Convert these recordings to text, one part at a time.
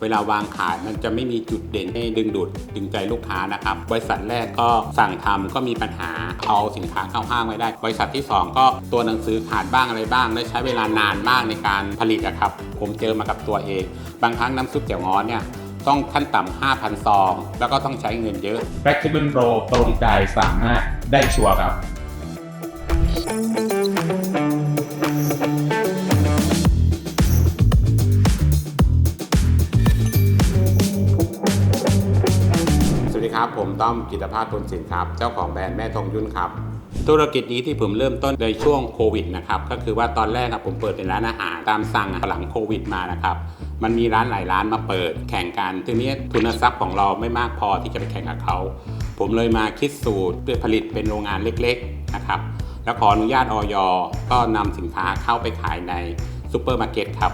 เวลาวางขายมันจะไม่มีจุดเด่นให้ดึงดูดดึงใจลูกค้านะครับบริษัทแรกก็สั่งทำก็มีปัญหาเอาสินค้าเข้าห้างไม่ได้ บริษัทที่ 2 ก็ตัวหนังสือขาดบ้างอะไรบ้างและใช้เวลานานมากในการผลิตอะครับผมเจอมากับตัวเอง บางครั้งน้ำซุปแจ่วง้อเนี่ยต้องขั้นต่ำ5,000 ซอง แล้วก็ต้องใช้เงินเยอะ Flexible Pro ตรงใจสามารถได้ชัวร์ครับ ผมต้อมกิตภาพทุนสินครับ เจ้าของแบรนด์แม่ทองยุ่นครับ ธุรกิจนี้ที่ผมเริ่มต้นในช่วงโควิดนะครับ ก็คือว่าตอนแรกอะผมเปิดเป็นร้านอาหารตามสั่งหลังโควิดมานะครับมันมีร้านหลายร้านมาเปิดแข่งกันทีนี้ทุนทรัพย์ของเราไม่มากพอที่จะไปแข่งกับเขา ผมเลยมาคิดสูตรเพื่อผลิตเป็นโรงงานเล็กๆนะครับ แล้วขออนุญาตออยก็นำสินค้าเข้าไปขายในซูเปอร์มาร์เก็ตครับ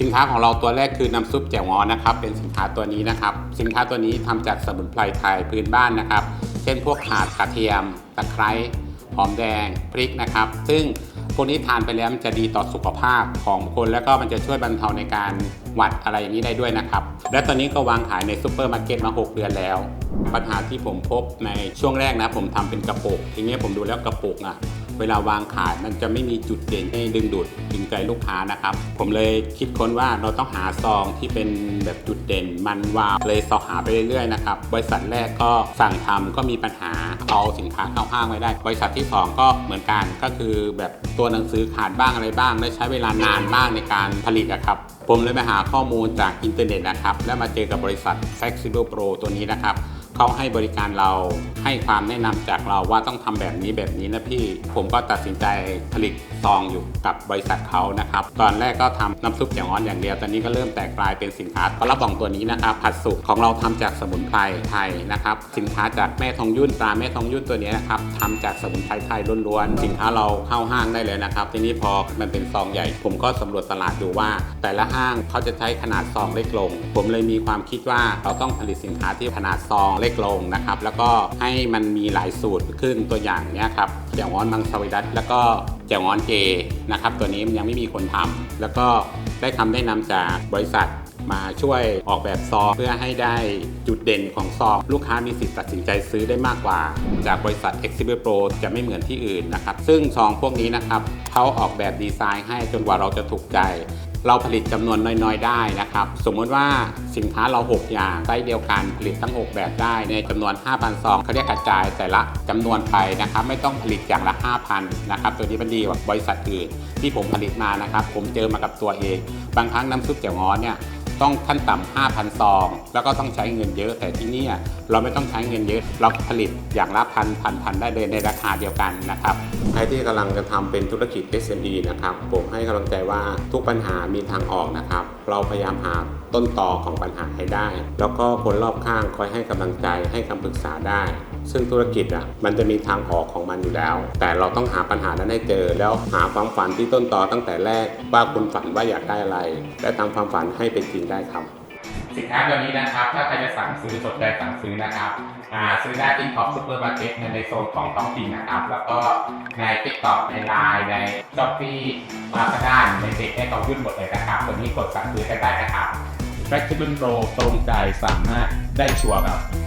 สินค้าของเราตัวแรกคือน้ำซุปแจ่วงอนะครับ เป็นสินค้าตัวนี้นะครับ สินค้าตัวนี้ทำจากสมุนไพรไทยพื้นบ้านนะครับ เช่นพวกข่ากระเทียมตะไคร้หอมแดงพริกนะครับ ซึ่งพวกนี้ทานไปแล้วมันจะดีต่อสุขภาพของคนแล้วก็มันจะช่วยบรรเทาในการหวัดอะไรอย่างนี้ได้ด้วยนะครับ และตอนนี้ก็วางขายในซูเปอร์มาร์เก็ตมา 6 เดือนแล้ว ปัญหาที่ผมพบในช่วงแรกนะ ผมทำเป็นกระปุกทีนี้ผมดูแล้วกระปุกอะ เวลาวางขายมันจะไม่มีจุดเด่นให้ดึงดูดดึงใจลูกค้านะครับ ผมเลยคิดค้นว่าเราต้องหาซองที่เป็นแบบจุดเด่นมันวาวเลยสอบหาไปเรื่อยๆนะครับบริษัทแรกก็สั่งทำก็มีปัญหาเอาสินค้าเข้าห้างไม่ได้ บริษัทที่ 2 ก็เหมือนกันก็คือแบบตัวหนังสือขาดบ้างอะไรบ้างและใช้เวลานานมากในการผลิตอะครับผมเลยไปหาข้อมูลจากอินเทอร์เน็ตนะครับ แล้วมาเจอกับบริษัท Flexible Pro ตัวนี้นะครับ เขาให้บริการเราให้ความแนะนำจากเราว่าต้องทำแบบนี้แบบนี้นะพี่ ผมก็ตัดสินใจผลิตซองอยู่กับบริษัทเขานะครับ ตอนแรกก็ทำน้ำซุปแจ่วฮ้อนอย่างเดียว ตอนนี้ก็เริ่มแตกกลายเป็นสินค้าปลาระบองตัวนี้นะครับ ผัดสุกของเราทำจากสมุนไพรไทยนะครับ สินค้าจากแม่ทองยุ่นตราแม่ทองยุ่นตัวนี้นะครับทำจากสมุนไพรไทยล้วนๆ สินค้าเราเข้าห้างได้เลยนะครับ ทีนี้พอมันเป็นซองใหญ่ ผมก็สำรวจตลาดดูว่า แต่ละห้างเขาจะใช้ขนาดซองเล็กลง ผมเลยมีความคิดว่าเราต้องผลิตสินค้าที่ขนาดซองเล็กลงนะครับ แล้วก็ให้มันมีหลายสูตรขึ้นตัวอย่างเนี้ยครับแจ่วงอนมังสวิรัตแล้วก็แจ่วงอนเจนะครับ ตัวนี้มันยังไม่มีคนทำแล้วก็ได้คำได้นำจากบริษัทมาช่วยออกแบบซองเพื่อให้ได้จุดเด่นของซองลูกค้ามีสิทธิ์ตัดสินใจซื้อได้มากกว่า จากบริษัท e x i b i Pro จะไม่เหมือนที่อื่นนะครับ ซึ่งซองพวกนี้นะครับเขาออกแบบดีไซน์ให้จนกว่าเราจะถูกใจ เราผลิตจำนวนน้อยๆ ได้นะครับ สมมติว่าสินค้าเรา 6 อย่างไซส์เดียวกันผลิตทั้ง 6 แบบได้ในจำนวน 5,000ซองเขาเรียกกระจายแต่ละจำนวนไปนะครับ ไม่ต้องผลิตอย่างละ 5,000นะครับตัวนี้มันดีกว่าบริษัทอื่นที่ผมผลิตมานะครับ ผมเจอมากับตัวเอง บางครั้งน้ำซุปแจ่วง้อเนี่ย ต้องขั้นต่ำ5,000ซอง แล้วก็ต้องใช้เงินเยอะ แต่ที่นี่เราไม่ต้องใช้เงินเยอะ เราผลิตอย่างละพันพันพันได้เลยในราคาเดียวกันนะครับใครที่กำลังจะทำเป็นธุรกิจ SME นะครับผมให้กำลังใจว่าทุกปัญหามีทางออกนะครับ เราพยายามหาต้นต่อของปัญหาให้ได้ แล้วก็คนรอบข้างคอยให้กำลังใจให้คำปรึกษาได้ ซึ่งธุรกิจอะมันจะมีทางออกของมันอยู่แล้ว แต่เราต้องหาปัญหานั้นให้เจอ แล้วหาความฝันที่ต้นตอตั้งแต่แรกว่าคุณฝันว่าอยากได้อะไร และทำความฝันให้เป็นจริงได้ครับ สินค้าตัวนี้นะครับถ้าใครจะสั่งซื้อสนใจสั่งซื้อนะครับอ่าซื้อได้ที่ท็อปซูเปอร์มาร์เก็ตในโซนของท้องถิ่นนะครับ แล้วก็ใน t ิ k t o k ในไลน์ในช้อปปี้มาสด้านในเด็กให้เขายุ่นหมดเลยนะครับตัวนี้กดสั่งซื้อกันได้นะครับ Flexible Pro ตรงใจสามารถได้ชัวร์ครับ